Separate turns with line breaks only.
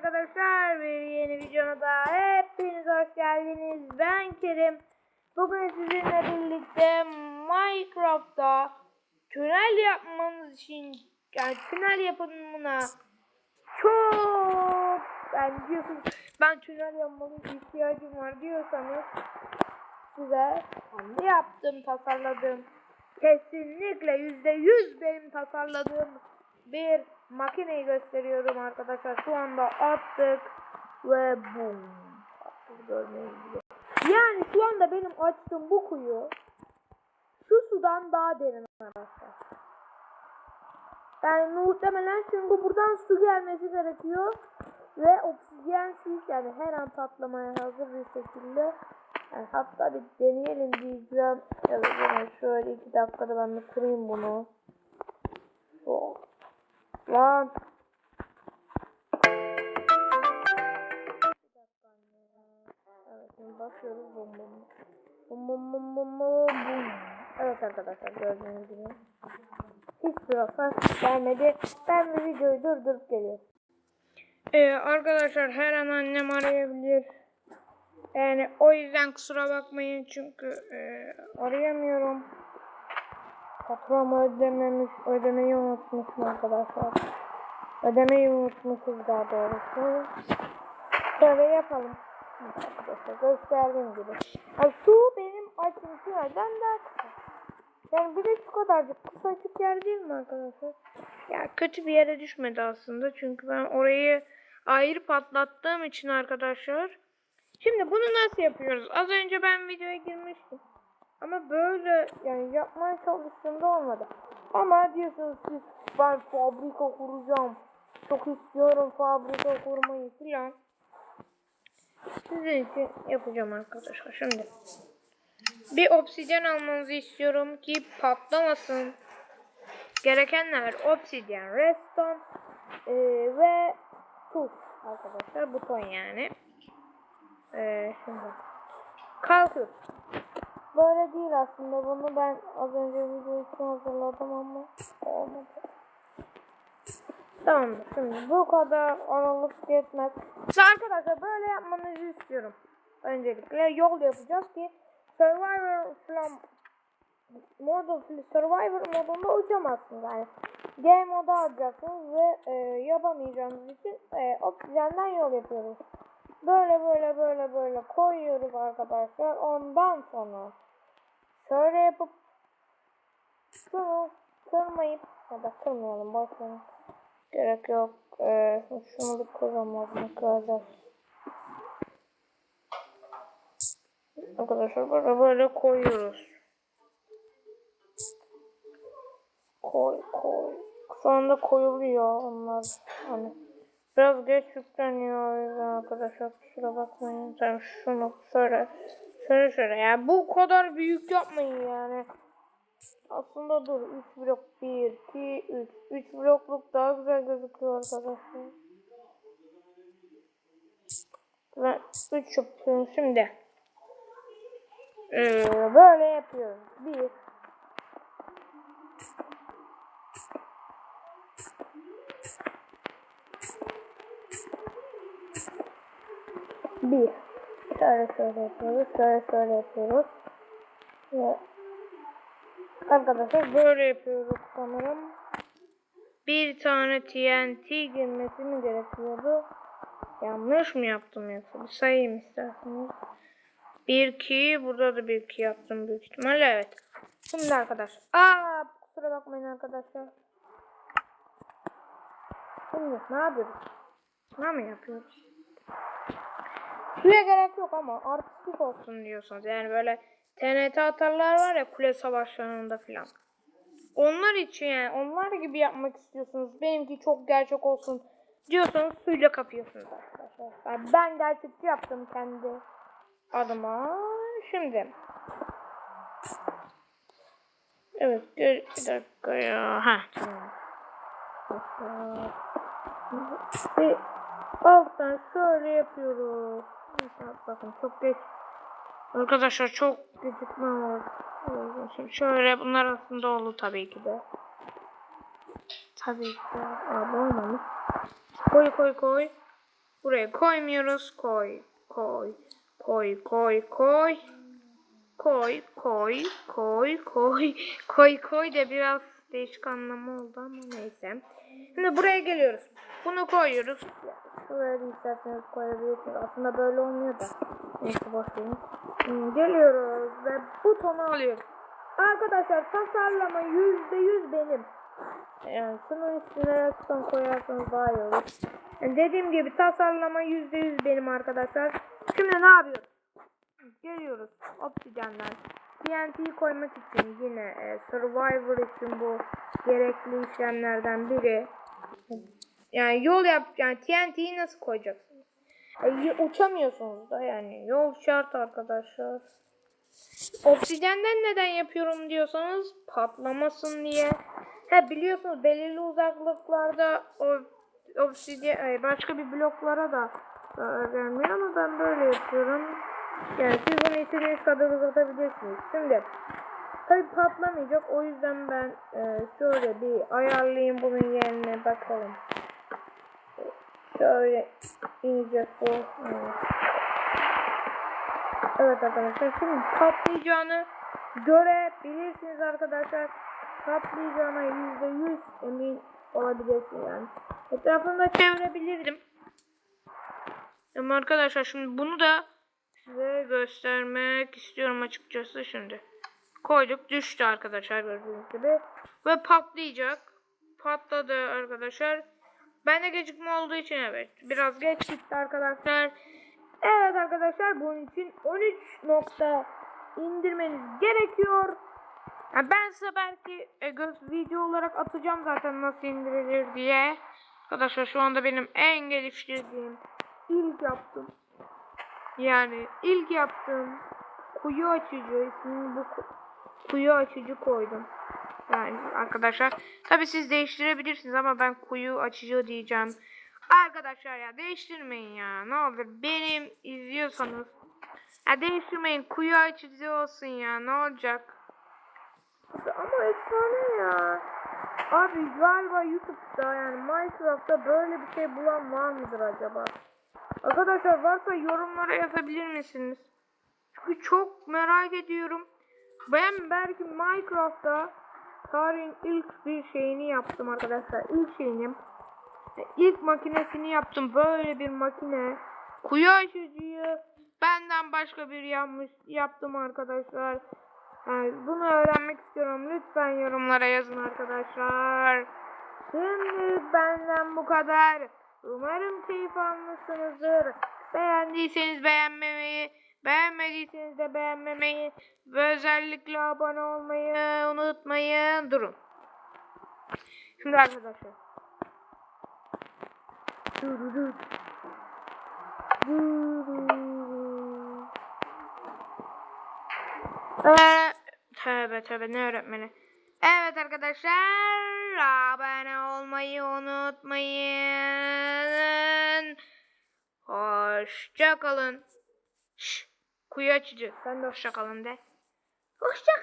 arkadaşlar bir yeni videoma da hepiniz hoş geldiniz. Ben Kerim. Bugün sizinle birlikte Minecraft'ta tünel yapmanız için yani tünel yapımına çok yani diyorsunuz ben tünel yapmaya ihtiyacım var diyorsanız size yaptım tasarladım. Kesinlikle yüzde yüz benim tasarladığım bir makineyi gösteriyorum arkadaşlar. Şu anda attık ve bum. Yani şu anda benim açtığım bu kuyu şu sudan daha derin arkadaşlar. Yani muhtemelen çünkü buradan su gelmesi gerekiyor ve oksijensiz yani her an patlamaya hazır bir şekilde yani hatta bir deneyelim diyeceğim. Evet şöyle iki dakikada ben de kurayım bunu. Oh. Lan. Evet şimdi basıyoruz bum bum. Bum bum bum bum bum. Evet arkadaşlar gördüğünüz gibi. Hiçbir hasar gelmedi. Ben bir videoyu durdurup geliyorum. Ee, arkadaşlar her an annem arayabilir. Yani o yüzden kusura bakmayın çünkü e, arayamıyorum. Faturamı ödememiş, ödemeyi unutmuşum arkadaşlar. Ödemeyi unutmuşuz daha doğrusu. Şöyle yapalım. Arkadaşlar gösterdiğim gibi. Yani su benim açım tünelden daha kısa. Yani bir de şu kadarcık kısacık yer değil mi arkadaşlar? Ya kötü bir yere düşmedi aslında. Çünkü ben orayı ayrı patlattığım için arkadaşlar. Şimdi bunu nasıl yapıyoruz? Az önce ben videoya girmiştim. Ama böyle yani yapmaya çalıştığımda olmadı. Ama diyorsunuz siz ben fabrika kuracağım. Çok istiyorum fabrika kurmayı filan. Sizin için yapacağım arkadaşlar. Şimdi bir obsidyen almanızı istiyorum ki patlamasın. Gerekenler obsidyen, redstone e, ve tuz arkadaşlar. Buton yani. E, şimdi kalkıyoruz. Böyle değil aslında. Bunu ben az önce video için hazırladım ama olmadı. Tamam şimdi bu kadar aralık yetmez. İşte arkadaşlar böyle yapmanızı istiyorum. Öncelikle yol yapacağız ki Survivor falan modu Survivor modunda uçamazsınız yani. Game modu alacaksınız ve e, yapamayacağınız için e, oksijenden yol yapıyoruz. Böyle böyle böyle böyle koyuyoruz arkadaşlar. Ondan sonra şöyle yapıp şunu kırmayıp ya da kırmayalım boşverin. Gerek yok. Ee, şunu bir kıramadım. Kıracağız. Arkadaşlar böyle böyle koyuyoruz. Koy koy. Şu anda koyuluyor onlar. Hani biraz geç yükleniyor arkadaşlar kusura bakmayın. Sen şunu şöyle şöyle şöyle yani bu kadar büyük yapmayın yani. Aslında dur 3 blok 1 2 3 3 blokluk daha güzel gözüküyor arkadaşlar. Ben 3 yapıyorum şimdi. Ee, böyle yapıyorum. 1 Bir. Şöyle şöyle yapıyoruz. Şöyle şöyle yapıyoruz. Ve Arkadaşlar böyle yapıyoruz sanırım. Bir tane TNT girmesi mi gerekiyordu? Yanlış mı yaptım yoksa? Bir sayayım isterseniz. Bir iki burada da bir iki yaptım büyük ihtimalle evet. Şimdi arkadaş. Aa kusura bakmayın arkadaşlar. Şimdi ne yapıyoruz? Ne mi yapıyoruz? Suya gerek yok ama artistik olsun diyorsanız yani böyle TNT atarlar var ya kule savaşlarında filan. Onlar için yani onlar gibi yapmak istiyorsunuz. Benimki çok gerçek olsun diyorsanız suyla kapıyorsunuz arkadaşlar. Ben gerçekçi yaptım kendi adıma. Şimdi. Evet bir dakika ya. Ha. Bir alttan şöyle yapıyoruz. Bakın çok geç Arkadaşlar çok gecikme var. Şimdi şöyle bunlar aslında oldu tabii ki de. Tabii ki de. Abi olmamış. Koy koy koy.
Buraya koymuyoruz. Koy, koy, koy, koy, koy. Koy, koy, koy, koy, koy, koy da biraz değişik anlamı oldu ama neyse. Şimdi buraya geliyoruz. Bunu koyuyoruz.
Da isterseniz koyabilirsiniz. Aslında böyle olmuyor da. Neyse verin. Hmm, Geliyoruz ve butonu alıyoruz. Arkadaşlar tasarlama yüzde yüz benim. Yani şunun üstüne redstone koyarsanız daha iyi olur. Yani dediğim gibi tasarlama yüzde yüz benim arkadaşlar. Şimdi ne yapıyoruz? Geliyoruz obsidenden. TNT koymak için yine e, Survivor için bu gerekli işlemlerden biri. Yani yol yap yani TNT'yi nasıl koyacaksınız? E, y- uçamıyorsunuz da yani yol şart arkadaşlar. Obsidiyenden neden yapıyorum diyorsanız patlamasın diye. Ha biliyorsunuz belirli uzaklıklarda o obsidyen ay, başka bir bloklara da zarar vermiyor ama ben böyle yapıyorum. Yani siz bunu istediğiniz kadar uzatabilirsiniz. Şimdi tabi patlamayacak o yüzden ben e, şöyle bir ayarlayayım bunun yerine bakalım. Şöyle inecek bu. Evet. Arkadaşlar şimdi patlayacağını görebilirsiniz arkadaşlar. Patlayacağına yüzde yüz emin olabilirsin yani. Etrafında
Çevirebilirdim. Ama arkadaşlar şimdi bunu da size göstermek istiyorum açıkçası şimdi. Koyduk düştü arkadaşlar gördüğünüz gibi. Ve patlayacak. Patladı arkadaşlar. Bende gecikme olduğu için evet. Biraz geç gitti arkadaşlar.
Evet arkadaşlar bunun için 13 nokta indirmeniz gerekiyor.
Ya ben size belki e, gö- video olarak atacağım zaten nasıl indirilir diye. Arkadaşlar şu anda benim en geliştirdiğim
İlk yaptım.
yani ilk yaptığım kuyu açıcı ismini bu ku- kuyu açıcı koydum. Yani arkadaşlar tabi siz değiştirebilirsiniz ama ben kuyu açıcı diyeceğim. Arkadaşlar ya değiştirmeyin ya ne olur benim izliyorsanız ya değiştirmeyin kuyu açıcı olsun ya ne olacak.
Ama efsane ya. Abi galiba YouTube'da yani Minecraft'ta böyle bir şey bulan var mıdır acaba?
Arkadaşlar varsa yorumlara yazabilir misiniz? Çünkü çok merak ediyorum. Ben belki Minecraft'ta tarihin ilk bir şeyini yaptım arkadaşlar. İlk şeyini. ilk makinesini yaptım. Böyle bir makine. Kuyu açıcıyı benden başka bir yapmış yaptım arkadaşlar. Yani bunu öğrenmek istiyorum. Lütfen yorumlara yazın arkadaşlar. Şimdi benden bu kadar. Umarım keyif almışsınızdır. Beğendiyseniz beğenmemeyi, beğenmediyseniz de beğenmemeyi ve özellikle abone olmayı unutmayın. Durun. Şimdi arkadaşlar.
Dururur. Dururur.
Ee, tövbe tövbe ne öğretmeni. Evet arkadaşlar abone olmayı unutmayın. Hoşça kalın. Şş, kuyu açıcı. Sen de hoşça kalın de. Hoşça kalın.